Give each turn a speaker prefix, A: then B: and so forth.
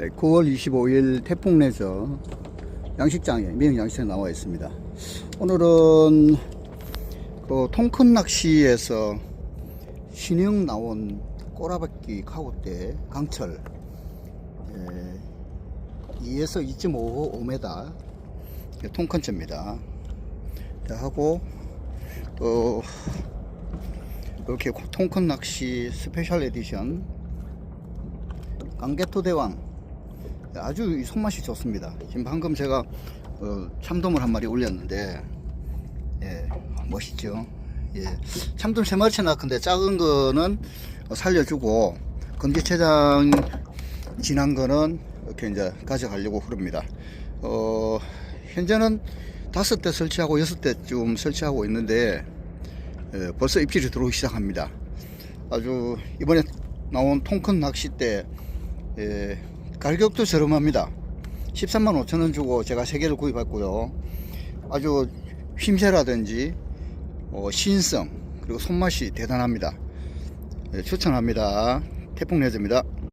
A: 네, 9월 25일 태풍 내저 양식장에 미영 양식장에 나와 있습니다. 오늘은 그 통큰 낚시에서 신형 나온 꼬라박기 카고대 강철 예, 2에서 2.5 5m 통큰째입니다. 자, 하고 또 이렇게 통큰 낚시 스페셜 에디션 강개토 대왕 아주 이 손맛이 좋습니다. 지금 방금 제가 어, 참돔을 한 마리 올렸는데 예, 멋있죠. 예, 참돔 세 마리째 낳건데 작은 거는 살려주고 건기체장 지난 거는 이렇게 이제 가져가려고 흐릅니다. 어, 현재는 다섯 대 설치하고 여섯 대쯤 설치하고 있는데 예, 벌써 입질이 들어오기 시작합니다. 아주 이번에 나온 통큰 낚싯대 예, 가격도 저렴합니다. 13만 5천 원 주고 제가 세 개를 구입했고요. 아주 힘새라든지 어, 신성 그리고 손맛이 대단합니다. 예, 추천합니다. 태풍 레저입니다.